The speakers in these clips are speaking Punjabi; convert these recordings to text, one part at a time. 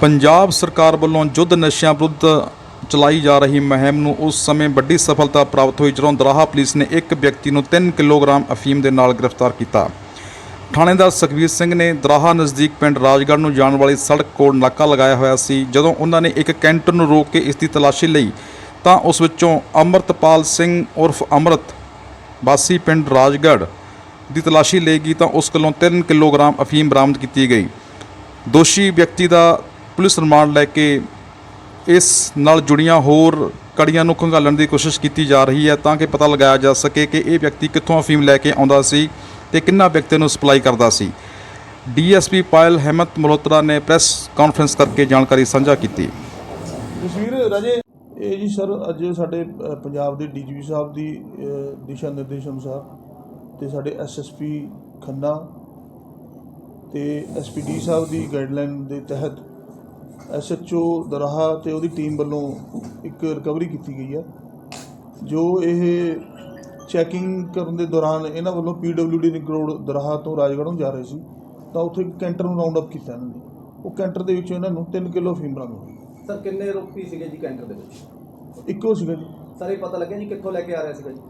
ਪੰਜਾਬ ਸਰਕਾਰ ਵੱਲੋਂ ਯੁੱਧ ਨਸ਼ਿਆਂ ਵਿਰੁੱਧ ਚਲਾਈ ਜਾ ਰਹੀ ਮੁਹਿੰਮ ਨੂੰ ਉਸ ਸਮੇਂ ਵੱਡੀ ਸਫਲਤਾ ਪ੍ਰਾਪਤ ਹੋਈ ਜਦੋਂ ਦਰਾਹਾ ਪੁਲਿਸ ਨੇ ਇੱਕ ਵਿਅਕਤੀ ਨੂੰ 3 ਕਿਲੋਗ੍ਰਾਮ ਅਫੀਮ ਦੇ ਨਾਲ ਗ੍ਰਿਫਤਾਰ ਕੀਤਾ। ਥਾਣੇਦਾਰ ਸੁਖਵੀਰ ਸਿੰਘ ਨੇ ਦਰਾਹਾ ਨਜ਼ਦੀਕ ਪਿੰਡ ਰਾਜਗੜ੍ਹ ਨੂੰ ਜਾਣ ਵਾਲੀ ਸੜਕ ਕੋਲ ਨਾਕਾ ਲਗਾਇਆ ਹੋਇਆ ਸੀ। ਜਦੋਂ ਉਹਨਾਂ ਨੇ ਇੱਕ ਕੈਂਟਰ ਨੂੰ ਰੋਕ ਕੇ ਇਸ ਦੀ ਤਲਾਸ਼ੀ ਲਈ, ਤਾਂ ਉਸ ਵਿੱਚੋਂ ਅਮਰਤਪਾਲ ਸਿੰਘ ਉਰਫ ਅਮਰਤ ਵਾਸੀ ਪਿੰਡ ਰਾਜਗੜ੍ਹ ਦੀ ਤਲਾਸ਼ੀ ਲਈ ਗਈ, ਤਾਂ ਉਸ ਕੋਲੋਂ 3 ਕਿਲੋਗ੍ਰਾਮ ਅਫੀਮ ਬਰਾਮਦ ਕੀਤੀ ਗਈ। ਦੋਸ਼ੀ ਵਿਅਕਤੀ ਦਾ ਪੁਲਿਸ ਰਿਮਾਂਡ ਲੈ ਕੇ ਇਸ ਨਾਲ ਜੁੜੀਆਂ ਹੋਰ ਕੜੀਆਂ ਨੂੰ ਖੰਗਾਲਣ ਦੀ ਕੋਸ਼ਿਸ਼ ਕੀਤੀ ਜਾ ਰਹੀ ਹੈ ਤਾਂ ਕਿ ਪਤਾ ਲਗਾਇਆ ਜਾ ਸਕੇ ਕਿ ਇਹ ਵਿਅਕਤੀ ਕਿੱਥੋਂ ਅਫੀਮ ਲੈ ਕੇ ਆਉਂਦਾ ਸੀ ਤੇ ਕਿੰਨਾ ਵਿਅਕਤੀ ਨੂੰ ਸਪਲਾਈ ਕਰਦਾ ਸੀ। ਡੀਐਸਪੀ ਪਾਇਲ ਹੈਮਤ ਮਲਹੋਤਰਾ ਨੇ ਪ੍ਰੈਸ ਕਾਨਫਰੰਸ ਕਰਕੇ ਜਾਣਕਾਰੀ ਸਾਂਝਾ ਕੀਤੀ। ਜਸਵੀਰ ਰਾਜੇ, ਇਹ ਜੀ ਸਰ, ਅੱਜ ਸਾਡੇ ਪੰਜਾਬ ਦੇ ਡੀਜੀਪੀ ਸਾਹਿਬ ਦੀ ਦਿਸ਼ਾ ਨਿਰਦੇਸ਼ ਅਨੁਸਾਰ ਤੇ ਸਾਡੇ ਐਸਐਸਪੀ ਖੰਨਾ ਤੇ ਐਸਪੀਡੀ ਸਾਹਿਬ ਦੀ ਗਾਈਡਲਾਈਨ ਦੇ ਤਹਿਤ ਐਸਐਚਓ ਦਰਾਹਾ ਤੇ ਉਹਦੀ ਟੀਮ ਵੱਲੋਂ ਇੱਕ ਰਿਕਵਰੀ ਕੀਤੀ ਗਈ ਹੈ ਜੋ ਇਹ ਚੈਕਿੰਗ ਕਰਨ ਦੇ ਦੌਰਾਨ ਇਹਨਾਂ ਵੱਲੋਂ ਪੀਡਬਲਯੂਡੀ ਰਿੰਗ ਰੋਡ ਦਰਾਹਾ ਤੋਂ ਰਾਜਗੜ੍ਹ ਜਾ ਰਹੇ ਸੀ ਤਾਂ ਉੱਥੇ ਇੱਕ ਕੈਂਟਰ ਨੂੰ ਰਾਉਂਡ ਅਪ ਕੀਤਾ ਇਹਨਾਂ ਨੇ। ਉਹ ਕੈਂਟਰ ਦੇ ਵਿੱਚੋਂ ਇਹਨਾਂ ਨੂੰ 3 ਕਿਲੋ ਫੀਮ ਬਰਾਮਦ ਹੋਈ। ਸਰ ਕਿੰਨੇ ਰੋਪੀ ਸੀਗੇ ਜੀ ਕੈਂਟਰ ਦੇ ਵਿੱਚ? ਇੱਕੋ ਸੀਗਾ ਜੀ। ਸਰ ਇਹ ਪਤਾ ਲੱਗਿਆ ਜੀ ਕਿੱਥੋਂ ਲੈ ਕੇ ਆ ਰਿਹਾ ਸੀਗਾ ਜੀ?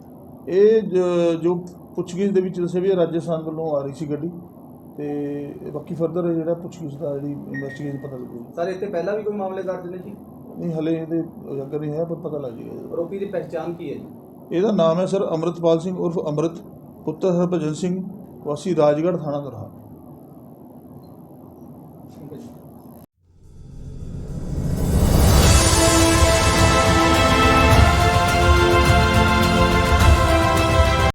ਇਹ ਜ- ਪੁੱਛਗਿੱਛ ਦੇ ਵਿੱਚ ਦੱਸਿਆ ਵੀ ਰਾਜਸਥਾਨ ਵੱਲੋਂ ਆ ਰਹੀ ਸੀ ਗੱਡੀ। ਤੇ ਬਾਕੀ ਫਰਦਰ ਜਿਹੜਾ ਪੁੱਛਗਿੱਛ ਦਾ ਜਿਹੜੀ ਇਨਵੈਸਟੀਗੇਸ਼ਨ ਪਤਾ ਲੱਗੂਗਾ। ਸਰ ਇੱਥੇ ਪਹਿਲਾਂ ਵੀ ਕੋਈ ਮਾਮਲੇ ਦਰਜ ਨੇ ਜੀ? ਨਹੀਂ ਹਲੇ ਇਹਦੇ ਅਗਰ ਨਹੀਂ ਹੈ ਪਰ ਪਤਾ ਲੱਗ ਜਾਏਗਾ ਆਰੋਪੀ ਦੀ ਪਛਾਣ ਕੀ ਹੈ ਜੀ? ਇਹਦਾ ਨਾਮ ਹੈ ਸਰ ਅਮਰਤਪਾਲ ਸਿੰਘ ਉਰਫ ਅਮਰਤ ਪੁੱਤਰ ਹਰਭਜਨ ਸਿੰਘ ਵਾਸੀ ਰਾਜਗੜ੍ਹ ਥਾਣਾ ਦਰਹਾ।